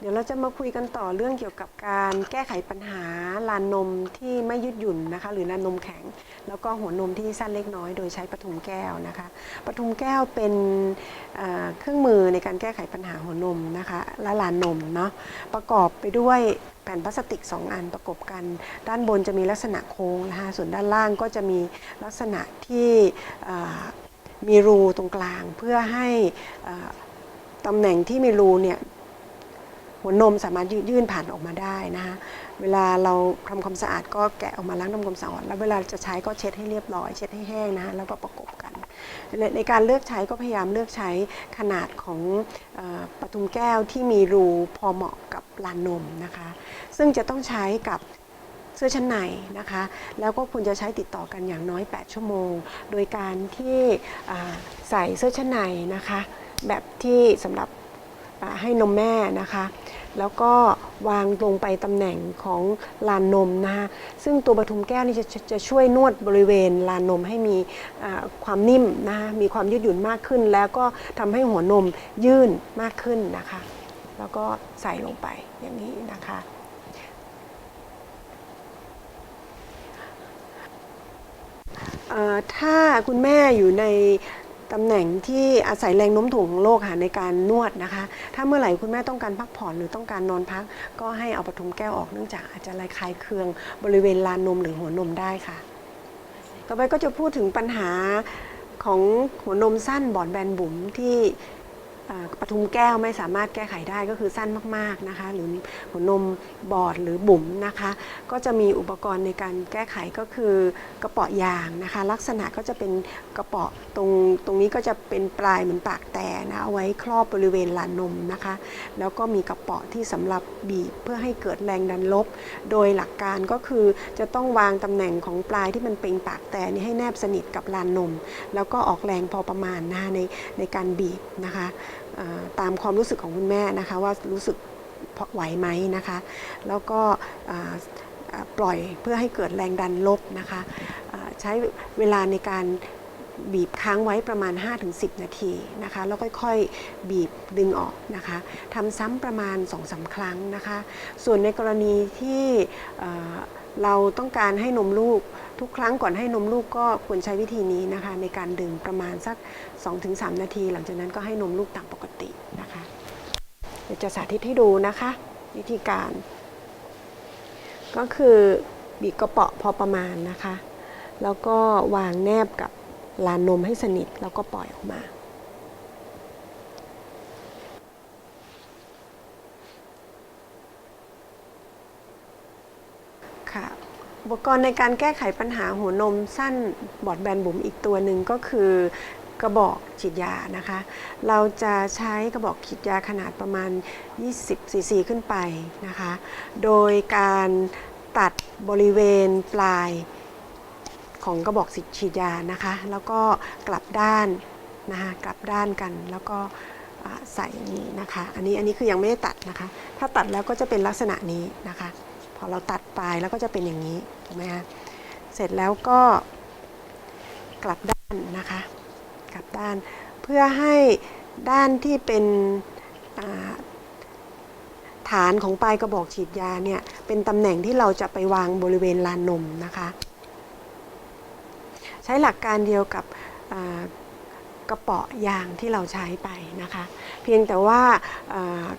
เดี๋ยวเราจะมาคุยกันต่อเรื่องเกี่ยวกับการแก้ไขปัญหาลานนมที่ไม่ยืดหยุ่นนะคะ หรือลานนมแข็ง แล้วก็หัวนมที่สั้นเล็กน้อย โดยใช้ปทุมแก้วนะคะปทุมแก้วเป็นเเครื่องมือในการแก้ไขปัญหาหัวนมนะคะและลานนมเนาะประกอบไปด้วยแผ่นพลาสติก 2 อันประกบกัน ด้านบนจะมีลักษณะโค้งนะคะส่วนด้านล่างก็จะมีลักษณะที่มีรูตรงกลางเพื่อให้ตำแหน่งที่มีรูเนี่ย หัวนมสามารถยื่นผ่านออกมาได้นะคะเวลาเราทำความสะอาดก็แกะออกมาล้างทำความสะอาดแล้วเวลาจะใช้ก็เช็ดให้เรียบร้อย เช็ดให้แห้งนะคะแล้วก็ประกบกัน ในในการเลือกใช้ก็พยายามเลือกใช้ขนาดของออปทุมแก้วที่มีรูพอเหมาะกับลานนมนะคะ ซึ่งจะต้องใช้กับเสื้อชั้นในนะคะ แล้วก็ควรจะใช้ติดต่อกันอย่างน้อย 8 ชั่วโมง โดยการที่ใส่เสื้อชั้นในนะคะ แบบที่สำหรับ ให้นมแม่นะคะแล้วก็วางลงไปตำแหน่งของลานนมนะคะซึ่งตัวปทุมแก้วนี่จะจะจะช่วยนวดบริเวณลานนมให้มีอ่าความนิ่มนะคะมีความยืดหยุ่นมากขึ้น แล้วก็ทำให้หัวนมยื่นมากขึ้นนะคะ แล้วก็ใส่ลงไปอย่างนี้นะคะ เอ่อถ้าคุณแม่อยู่ใน ตำแหน่งที่อาศัยแรงโน้มถ่วงของโลกค่ะในการนวดนะคะ ถ้าเมื่อไหร่คุณแม่ต้องการพักผ่อนหรือต้องการนอนพัก ก็ให้เอาปทุมแก้วออกเนื่องจากอาจจะระคายเคืองบริเวณลานนมหรือหัวนมได้ค่ะ ต่อไปก็จะพูดถึงปัญหาของหัวนมสั้นบอดแบนบุ๋มที่ ปทุมแก้วไม่สามารถแก้ไขได้ก็คือสั้นมากๆนะคะ หรือหัวนมบอดหรือบุ๋มนะคะ ก็จะมีอุปกรณ์ในการแก้ไขก็คือกระเป๋อยางนะคะ ลักษณะก็จะเป็นกระเป๋อตรงตรงนี้ก็จะเป็นปลายเหมือนปากแต่นะเอาไว้ครอบบริเวณลานนมนะคะ แล้วก็มีกระเป๋อที่สำหรับบีบเพื่อให้เกิดแรงดันลบ โดยหลักการก็คือจะต้องวางตำแหน่งของปลายที่มันเป็นปากแต่นี่ให้แนบสนิทกับลานนม แล้วก็ออกแรงพอประมาณนะคะในในการบีบนะคะตามความรู้สึกของคุณแม่นะคะว่ารู้สึกไหวไหมนะคะ แล้วก็ปล่อยเพื่อให้เกิดแรงดันลบนะคะใช้เวลาในการบีบค้างไว้ประมาณ 5-10 นาทีนะคะแล้วค่อยๆบีบดึงออกนะคะทำซ้ำประมาณ 2-3 ครั้งนะคะ ส่วนในกรณีที่ เราต้องการให้นมลูก ทุกครั้งก่อนให้นมลูกก็ควรใช้วิธีนี้นะคะ ในการดึงประมาณสัก 2-3 นาที หลังจากนั้นก็ให้นมลูกตามปกตินะคะเดี๋ยวจะสาธิตให้ดูนะคะ วิธีการ ก็คือบีบกระเปาะพอประมาณนะคะ แล้วก็วางแนบกับลานนมให้สนิทแล้วก็ปล่อยออกมา ค่ะ อุปกรณ์ในการแก้ไขปัญหาหัวนมสั้นบอดแบนบุ๋มอีกตัวหนึ่งก็คือกระบอกฉีดยานะคะ เราจะใช้กระบอกฉีดยาขนาดประมาณ 20ซีซีขึ้นไปนะคะ โดยการตัดบริเวณปลายของกระบอกฉีดยานะคะ แล้วก็กลับด้านนะคะกลับด้านกันแล้วก็ใส่นี้นะคะ อันนี้อันนี้คือยังไม่ได้ตัดนะคะ ถ้าตัดแล้วก็จะเป็นลักษณะนี้นะคะ อเราตัดปลายแล้วก็จะเป็นอย่างนี้ถูกไหมคะเสร็จแล้วก็กลับด้านนะคะกลับด้าน เพื่อให้ด้านที่เป็นฐานของปลายกระบอกฉีดยาเนี่ยเป็นตำแหน่งที่เราจะไปวางบริเวณลานนมนะคะ ใช้หลักการเดียวกับ กระเป๋อยางที่เราใช้ไปนะคะ เพียงแต่ว่า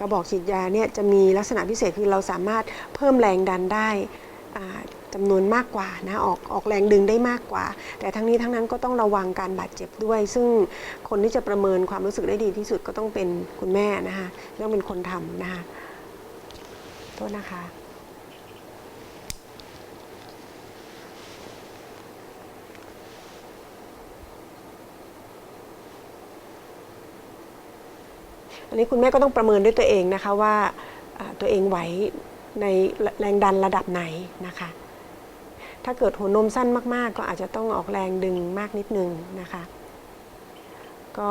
กระบอกฉีดยาเนี่ยจะมีลักษณะพิเศษคือเราสามารถเพิ่มแรงดันได้จำนวนมากกว่านะออกออกแรงดึงได้มากกว่า แต่ทั้งนี้ทั้งนั้นก็ต้องระวังการบาดเจ็บด้วย ซึ่งคนที่จะประเมินความรู้สึกได้ดีที่สุดก็ต้องเป็นคุณแม่นะคะต้องเป็นคนทำนะคะโทษนะคะ อันนี้คุณแม่ก็ต้องประเมินด้วยตัวเองนะคะว่าตัวเองไหวในแรงดันระดับไหนนะคะ ถ้าเกิดหัวนมสั้นมาก ๆ ก็อาจจะต้องออกแรงดึงมากนิดนึงนะคะ ก็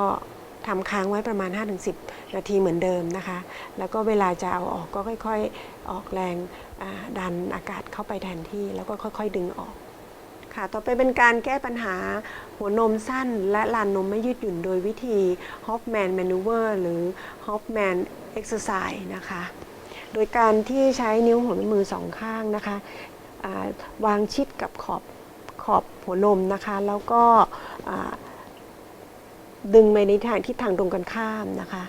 ทำค้างไว้ประมาณ 5-10 นาทีเหมือนเดิมนะคะ แล้วก็เวลาจะเอาออกก็ค่อย ๆ ออกแรงดันอากาศเข้าไปแทนที่ แล้วก็ค่อย ๆ ดึงออก ค่ะ ต่อไปเป็นการแก้ปัญหาหัวนมสั้น และลานนมไม่ยืดหยุ่นโดยวิธี Hoffman Maneuver หรือ Hoffman Exercise นะคะ โดยการที่ใช้นิ้วหัวแม่มือสองข้างนะคะวางชิดกับขอบขอบหัวนมนะคะ แล้วก็ดึงไปในทางทิศทางตรงกันข้ามนะคะ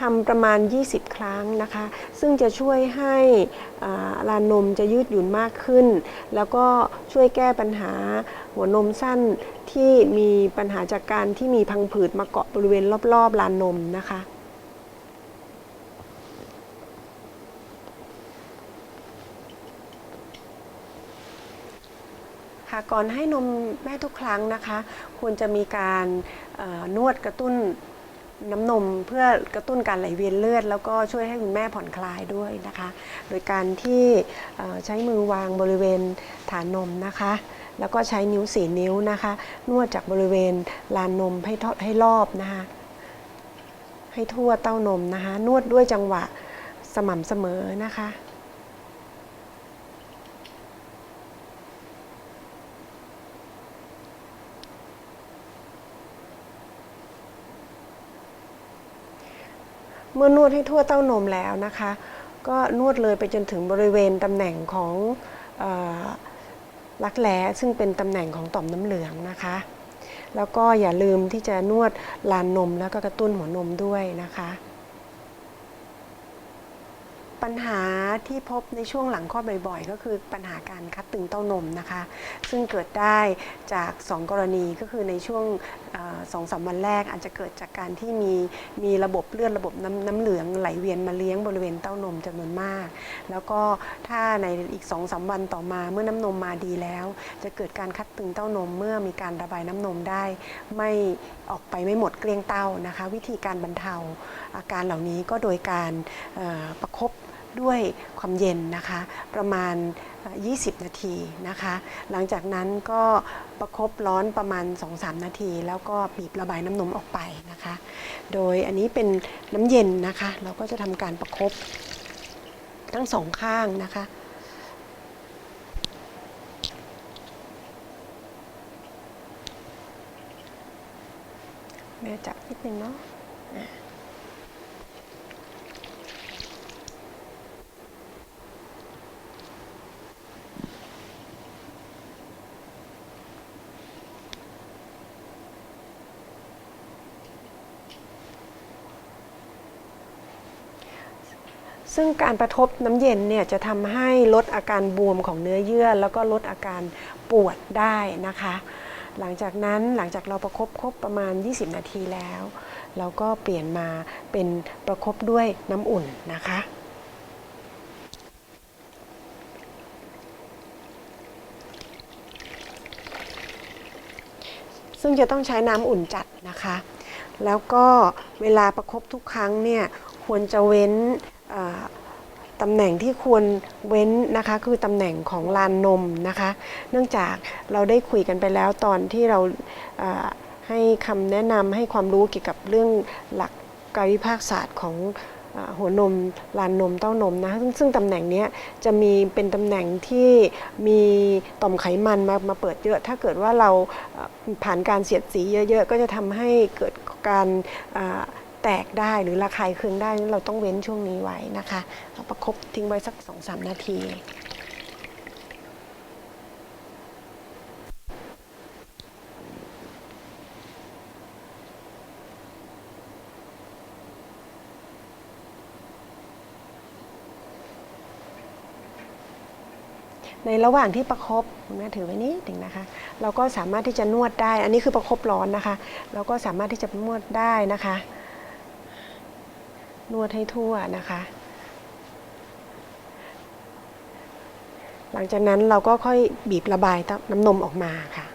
ทำประมาณ 20 ครั้งนะคะ ซึ่งจะช่วยให้อ่าลานนมจะยืดหยุ่นมากขึ้น แล้วก็ช่วยแก้ปัญหาหัวนมสั้นที่มีปัญหาจากการที่มีพังผืดมาเกาะบริเวณรอบๆลานนมนะคะค่ะก่อนให้นมแม่ทุกครั้งนะคะ ควรจะมีการนวดกระตุ้น น้ำนมเพื่อกระตุ้นการไหลเวียนเลือด แล้วก็ช่วยให้คุณแม่ผ่อนคลายด้วยนะคะ โดยการที่ใช้มือวางบริเวณฐานนมนะคะ แล้วก็ใช้นิ้วสี่นิ้วนะคะ นวดจากบริเวณลานนมให้ทอดให้รอบนะคะ ให้ทั่วเต้านมนะคะ นวดด้วยจังหวะสม่ำเสมอนะคะ เมื่อนวดให้ทั่วเต้านมแล้วนะคะ ก็นวดเลยไปจนถึงบริเวณตำแหน่งของรักแร้ซึ่งเป็นตำแหน่งของต่อมน้ำเหลืองนะคะ แล้วก็อย่าลืมที่จะนวดลานนมแล้วก็กระตุ้นหัวนมด้วยนะคะ ปัญหาที่พบในช่วงหลังคลอดบ่อยๆ ก็คือปัญหาการคัดตึงเต้านมนะคะ ซึ่งเกิดได้จาก 2 กรณีก็คือในช่วง สองสามวันแรกอาจจะเกิดจากการที่มีมีระบบเลือดระบบน้ำน้ำเหลืองไหลเวียนมาเลี้ยงบริเวณเต้านมจำนวนมาก แล้วก็ถ้าในอีก2องสาวันต่อมาเมื่อน้ำนมมาดีแล้ว จะเกิดการคัดตึงเต้านมเมื่อมีการระบายน้ำนมได้ ไม่ออกไปไม่หมดเกลี้ยงเต้านะคะ วิธีการบรรเทาอาการเหล่านี้ก็โดยการประคบ ด้วยความเย็นนะคะประมาณ 20 นาทีนะคะ หลังจากนั้นก็ประคบร้อนประมาณ 2-3 นาที แล้วก็บีบระบายน้ำนมออกไปนะคะ โดยอันนี้เป็นน้ำเย็นนะคะ เราก็จะทำการประคบทั้งสองข้างนะคะแม่จับนิดนึงเนาะ ซึ่งการประทบน้ำเย็นเนี่ยจะทำให้ลดอาการบวมของเนื้อเยื่อ แล้วก็ลดอาการปวดได้นะคะ หลังจากนั้นหลังจากเราประคบครบประมาณ 20 นาทีแล้วเราก็เปลี่ยนมาเป็นประคบด้วยน้ำอุ่นนะคะ ซึ่งจะต้องใช้น้ำอุ่นจัดนะคะ แล้วก็เวลาประคบทุกครั้งเนี่ยควรจะเว้น ตำแหน่งที่ควรเว้นนะคะคือตำแหน่งของลานนมนะคะ เนื่องจากเราได้คุยกันไปแล้วตอนที่เราให้คำแนะนำให้ความรู้เกี่ยวกับเรื่องหลักกายวิภาคศาสตร์ของหัวนมลานนมเต้านมนะซึ่งซึ่งตำแหน่งนี้จะมีเป็นตำแหน่งที่มีต่อมไขมันมามาเปิดเยอะ ถ้าเกิดว่าเราผ่านการเสียดสีเยอะ ๆ ก็จะทำให้เกิดการา แตกได้หรือระคายเคืองได้เราต้องเว้นช่วงนี้ไว้นะคะเอาประคบทิ้งไว้สัก 2-3 นาทีในระหว่างที่ประคบคุณแม่ถือไว้นิดหนึ่งนะคะ เราก็สามารถที่จะนวดได้ อันนี้คือประคบร้อนนะคะ เราก็สามารถที่จะนวดได้นะคะ นวดให้ทั่วนะคะ หลังจากนั้นเราก็ค่อยบีบระบายน้ำนมออกมาค่ะ